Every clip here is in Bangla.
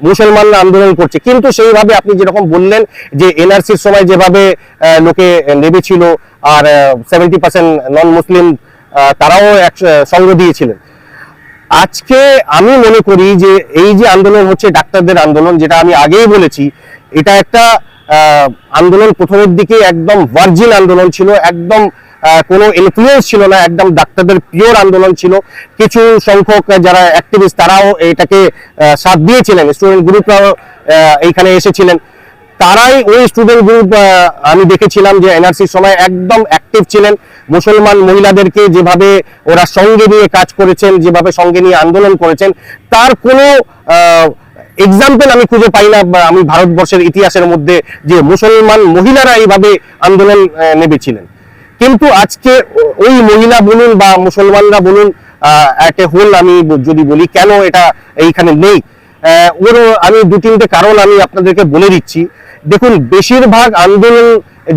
মুসলমানরা আন্দোলন করছে। কিন্তু সেইভাবে আপনি যেরকম বললেন যে এনআরসির সময় যেভাবে লোকে নেবেছিল আর সেভেন্টি পার্সেন্ট নন মুসলিম তারাও এক সঙ্গ দিয়েছিলেন। আজকে আমি মনে করি যে এই যে আন্দোলন হচ্ছে ডাক্তারদের আন্দোলন, যেটা আমি আগেই বলেছি, এটা একটা আন্দোলন প্রথমের দিকে একদম ভার্জিন আন্দোলন ছিল, একদম কোনো ইনফ্লুয়েন্স ছিল না একদম ডাক্তারদের পিওর আন্দোলন ছিল। কিছু সংখ্যক যারা অ্যাক্টিভিস্ট তারাও এটাকে সাথ দিয়েছিলেন। স্টুডেন্ট গ্রুপরাও এইখানে এসেছিলেন। তারাই ওই স্টুডেন্ট গ্রুপ আমি দেখেছিলাম যে এনআরসির সময় একদম অ্যাক্টিভ ছিলেন। মুসলমান মহিলাদেরকে যেভাবে ওরা সঙ্গে নিয়ে কাজ করেছেন যেভাবে সঙ্গে নিয়ে আন্দোলন করেছেন তার কোনো এক্সাম্পল আমি খুঁজে পাই না আমি ভারতবর্ষের ইতিহাসের মধ্যে যে মুসলমান মহিলারা এইভাবে আন্দোলন আহ, নেমেছিলেন। কিন্তু আজকে ওই মহিলা বলুন বা মুসলমানরা বলুন একটা হোল আমি যদি বলি, কেন এটা এইখানে নেই? ওর আমি দু তিনটে কারণ আমি আপনাদেরকে বলে দিচ্ছি। দেখুন, বেশিরভাগ আন্দোলন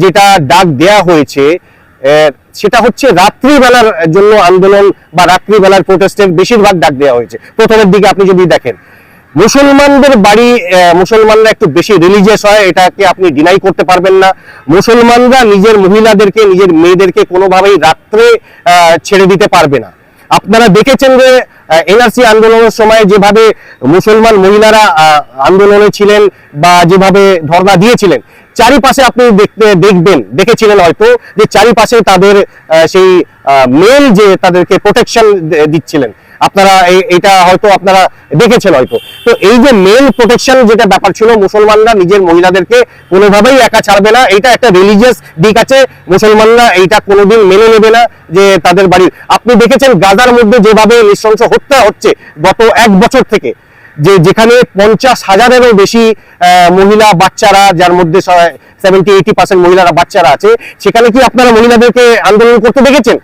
যেটা ডাক দেয়া হয়েছে সেটা হচ্ছে রাত্রিবেলার জন্য আন্দোলন বা রাত্রিবেলার প্রোটেস্টের বেশিরভাগ ডাক দেওয়া হয়েছে। প্রথমের দিকে আপনি যদি দেখেন মুসলমানদের বাড়ি মুসলমানরা একটু বেশি রিলিজিয়াস হয়, এটাকে আপনি ডিনাই করতে পারবেন না। মুসলমানরা নিজের মহিলাদেরকে, নিজের মেয়েদেরকে কোনোভাবেই রাত্রে ছেড়ে দিতে পারবে না। আপনারা দেখেছেন যে এনআরসি আন্দোলনের সময় যেভাবে মুসলমান মহিলারা আন্দোলনে ছিলেন বা যেভাবে ধর্ণা দিয়েছিলেন, চারিপাশে আপনি দেখতে, দেখবেন, দেখেছিলেন হয়তো যে চারিপাশে তাদের সেই মেল যে তাদেরকে প্রোটেকশন দিচ্ছিলেন আপনারা এটা হয়তো আপনারা দেখেছেন হয়তো। তো এই যে মেল প্রোটেকশন যেটা ব্যাপার ছিল, মুসলমানরা নিজের মহিলাদেরকে কোনোভাবেই একা ছাড়বে না। এটা একটা রিলিজিয়াস দিক আছে। মুসলমানরা এইটা কোনোদিন মেনে নেবে না যে তাদের বাড়ির। আপনি দেখেছেন গাজার মধ্যে যেভাবে নৃশংস হত্যা হচ্ছে গত এক বছর থেকে, যে যেখানে পঞ্চাশ হাজারেরও বেশি মহিলা বাচ্চারা, যার মধ্যে সেভেন্টি এইটি পার্সেন্ট মহিলারা বাচ্চারা আছে, সেখানে কি আপনারা মহিলাদেরকে আন্দোলন করতে দেখেছেন?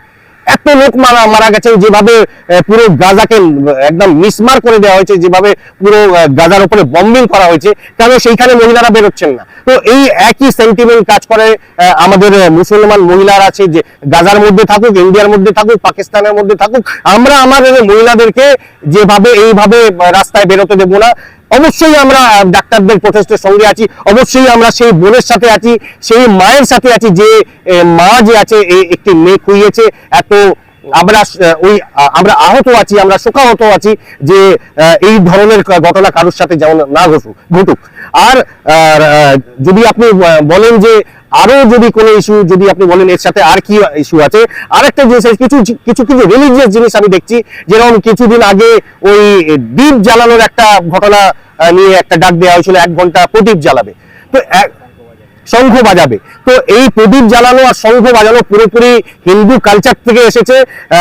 এত লোক মারা মারা গেছে, যেভাবে পুরো গাজাকে একদম মিসমার করে দেওয়া হয়েছে, যেভাবে পুরো গাজার উপরে বম্বিং করা হয়েছে, কেন সেইখানে মহিলারা বেরোচ্ছেন না? তো এই একই সেন্টিমেন্ট কাজ করে আমাদের মুসলমান মহিলারা আছে, যে গাজার মধ্যে থাকুক, ইন্ডিয়ার মধ্যে থাকুক, পাকিস্তানের মধ্যে থাকুক, আমরা আমাদের মহিলাদেরকে যেভাবে, এইভাবে রাস্তায় বেরোতে দেবো না। অবশ্যই আমরা ডাক্তারদের প্রচেষ্টার সঙ্গে আছি। অবশ্যই আমরা সেই বোনের সাথে আছি সেই মায়ের সাথে আছি যে মা যে আছে একটি মেয়ে খুইয়েছে। এত আমরা ওই আমরা আহত আছি আমরা শোকাহত আছি যে এই ধরনের ঘটনা কারোর সাথে যেমন না ঘটুক ঘটুক। আর, যদি আপনি বলেন যে আরও যদি কোনো ইস্যু যদি আপনি বলেন এর সাথে আর কি ইস্যু আছে, আরেকটা জিনিস কিছু কিছু কিছু রিলিজিয়াস জিনিস আমি দেখছি, যেরকম কিছুদিন আগে ওই দ্বীপ জ্বালানোর একটা ঘটনা নিয়ে একটা ডাক দেওয়া হয়েছিল, এক ঘণ্টা প্রদীপ জ্বালাবে। তো শঙ্খ বাজাবে। তো এই প্রদীপ জ্বালানো আর শঙ্খ বাজানো পুরোপুরি হিন্দু কালচার থেকে এসেছে।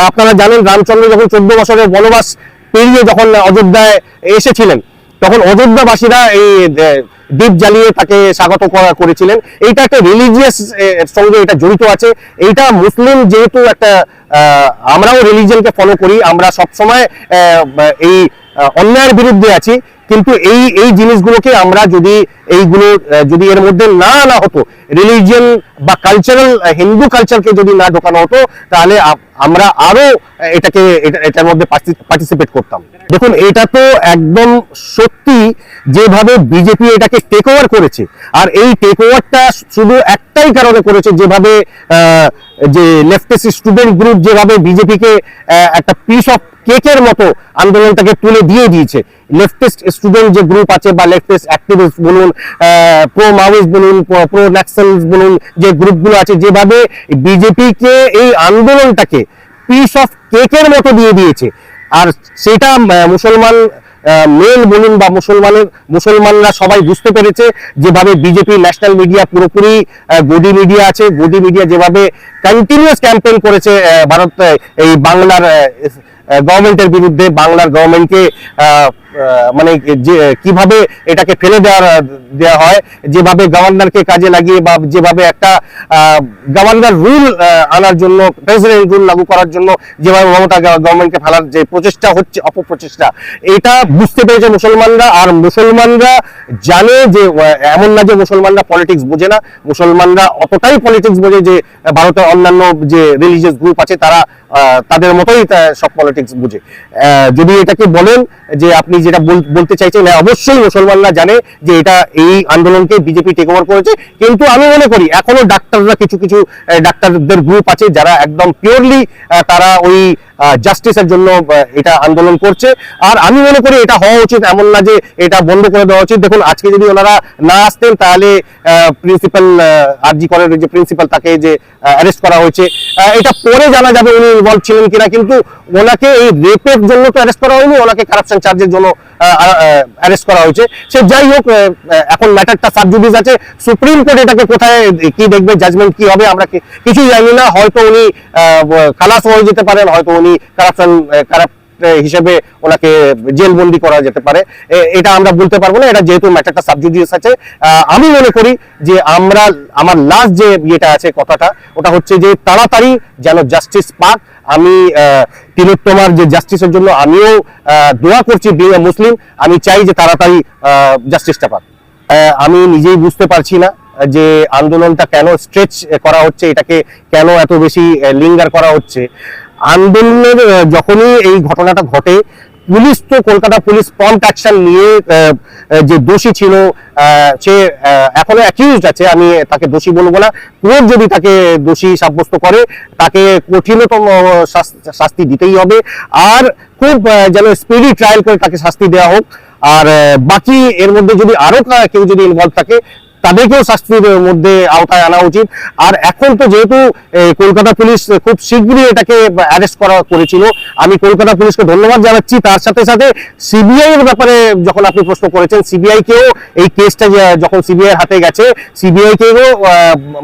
আপনারা জানেন, রামচন্দ্র যখন চোদ্দ বছরের বনবাস পেরিয়ে যখন অযোধ্যায় এসেছিলেন, তখন অযোধ্যাবাসীরা এই দ্বীপ জ্বালিয়ে তাকে স্বাগত করা করেছিলেন। এইটা একটা রিলিজিয়াস সঙ্গে এটা জড়িত আছে। এইটা মুসলিম যেহেতু একটা আমরাও রিলিজিয়নকে ফলো করি, আমরা সবসময় এই অন্যায়ের বিরুদ্ধে আছি। কিন্তু এই এই জিনিসগুলোকে আমরা যদি এইগুলো যদি এর মধ্যে না আনা হতো রিলিজিয়ান বা কালচারাল হিন্দু কালচারকে যদি না ঢোকানো হতো, তাহলে আমরা আরও এটাকে, এটা- এটার মধ্যে পার্টিসিপেট করতাম। দেখুন, এটা তো একদম সত্যি যেভাবে বিজেপি এটাকে টেক ওভার করেছে। আর এই টেক ওভারটা শুধু একটাই কারণে করেছে যেভাবে যে লেফটেস্ট স্টুডেন্ট গ্রুপ যেভাবে বিজেপিকে একটা পিস অফ কেকের মতো আন্দোলনটাকে তুলে দিয়ে দিয়েছে। লেফটেস্ট স্টুডেন্ট যে গ্রুপ আছে বা লেফটেস্ট অ্যাক্টিভিস্ট বলুন প্রো মাওয়িস্ট বলুন প্রো ন্যাক্সেলস বলুন, যে গ্রুপগুলো আছে, যেভাবে বিজেপিকে এই আন্দোলনটাকে পিস অফ কেকের মতো দিয়ে দিয়েছে। আর সেটা মুসলমান মেল বলুন বা মুসলমানের, মুসলমানরা সবাই বুঝতে পেরেছে যেভাবে বিজেপি ন্যাশনাল মিডিয়া পুরোপুরি গদি মিডিয়া আছে। গদি মিডিয়া যেভাবে কন্টিনিউয়াস ক্যাম্পেইন করেছে ভারত এই বাংলার গভর্নমেন্টের বিরুদ্ধে। বাংলার গভর্নমেন্টকে মানে যে, কীভাবে এটাকে ফেলে দেওয়ার, দেওয়া হয়, যেভাবে গভর্নরকে কাজে লাগিয়ে বা যেভাবে একটা গভর্নর রুল আনার জন্য, প্রেসিডেন্ট রুল লাগু করার জন্য যেভাবে মমতা গভর্নমেন্টকে ফেলার যে প্রচেষ্টা হচ্ছে, অপপ্রচেষ্টা, এটা বুঝতে পেরেছে মুসলমানরা। আর মুসলমানরা জানে যে এমন না যে মুসলমানরা পলিটিক্স বোঝে না। মুসলমানরা অতটাই পলিটিক্স বোঝে যে, ভারতের অন্যান্য যে রিলিজিয়াস গ্রুপ আছে, তারা তাদের মতোই সব পলিটিক্স বুঝে। যদি এটাকে বলেন যে আপনি যেটা বলতে চাইছে হ্যাঁ অবশ্যই মুসলমানরা জানে যে এটা এই আন্দোলনকে বিজেপি টেক ওভার করেছে। কিন্তু আমি মনে করি, এখনও ডাক্তাররা কিছু কিছু ডাক্তারদের গ্রুপ আছে যারা একদম পিওরলি তারা ওই জাস্টিসের জন্য এটা আন্দোলন করছে। আর আমি মনে করি এটা হওয়া উচিত, এমন না যে এটা বন্ধ করে দেওয়া উচিত। দেখুন, আজকে যদি ওনারা না আসতেন, তাহলে প্রিন্সিপাল আরজি করের যে প্রিন্সিপাল তাকে যে অ্যারেস্ট করা হয়েছে। এটা পরে জানা যাবে উনি ইনভলভ ছিলেন কিনা, কিন্তু ওনাকে এই রেপের জন্য তো অ্যারেস্ট করা হয়নি, ওনাকে কারাপশন চার্জের জন্য অ্যারেস্ট করা হয়েছে। সে যাই হোক এখন ম্যাটারটা সাবজুডিস আছে। সুপ্রিম কোর্ট এটাকে কোথায়, কি দেখবে জাজমেন্ট কি হবে, আমরা কিছুই জানি না। হয়তো উনি খালাস হয়ে যেতে পারেন, হয়তো উনি কারাপশন কারাপ হিসেবে ওনাকে জেলবন্দি করা যেতে পারে। এটা আমরা বলতে পারব না। এটা যেহেতু ম্যাটারটা সাবজুডিয়াস আছে। আমি মনে করি যে আমরা, আমার লাস্ট যে ইয়েটা আছে কথাটা, ওটা হচ্ছে যে তাড়াতাড়ি যেন জাস্টিস পাক। আমি তিলোত্তমার যে জাস্টিসের জন্য আমিও দোয়া করছি বিং মুসলিম আমি চাই যে তাড়াতাড়ি জাস্টিসটা পাক। আমি নিজেই বুঝতে পারছি না যে আন্দোলনটা কেন স্ট্রেচ করা হচ্ছে, এটাকে কেন এত বেশি লিঙ্গার করা হচ্ছে। আন্দোলনের যখনই এই ঘটনাটা ঘটে পুলিশ তো কলকাতা পুলিশ প্রম্পট অ্যাকশন নিয়ে যে দোষী ছিল সে এখনও অ্যাকিউজড আছে, আমি তাকে দোষী বলব না। কোর্ট যদি তাকে দোষী সাব্যস্ত করে, তাকে কঠিনতম শাস- শাস্তি দিতেই হবে। আর খুব যেন স্পিডি ট্রায়াল করে তাকে শাস্তি দেওয়া হোক। আর বাকি এর মধ্যে যদি আরও কেউ যদি ইনভলভ থাকে তাদেরকেও শাস্তির মধ্যে আওতায় আনা উচিত। আর এখন তো যেহেতু কলকাতা পুলিশ খুব শীঘ্রই এটাকে অ্যারেস্ট করা করেছিল, আমি কলকাতা পুলিশকে ধন্যবাদ জানাচ্ছি। তার সাথে সাথে সিবিআই এর ব্যাপারে যখন আপনি প্রশ্ন করেছেন সিবিআই কেও এই কেসটা যখন সিবিআই হাতে গেছে সিবিআই কেও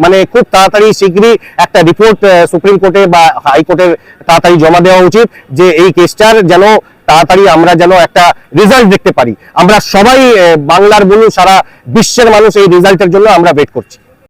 মানে খুব তাড়াতাড়ি শীঘ্রই একটা রিপোর্ট সুপ্রিম কোর্টে বা হাইকোর্টে তাড়াতাড়ি জমা দেওয়া উচিত যে এই কেসটার যেন তাড়াতাড়ি আমরা যেন একটা রেজাল্ট দেখতে পারি। আমরা সবাই বাংলার বলুন, সারা বিশ্বের মানুষ এই রেজাল্টের জন্য আমরা ওয়েট করছি।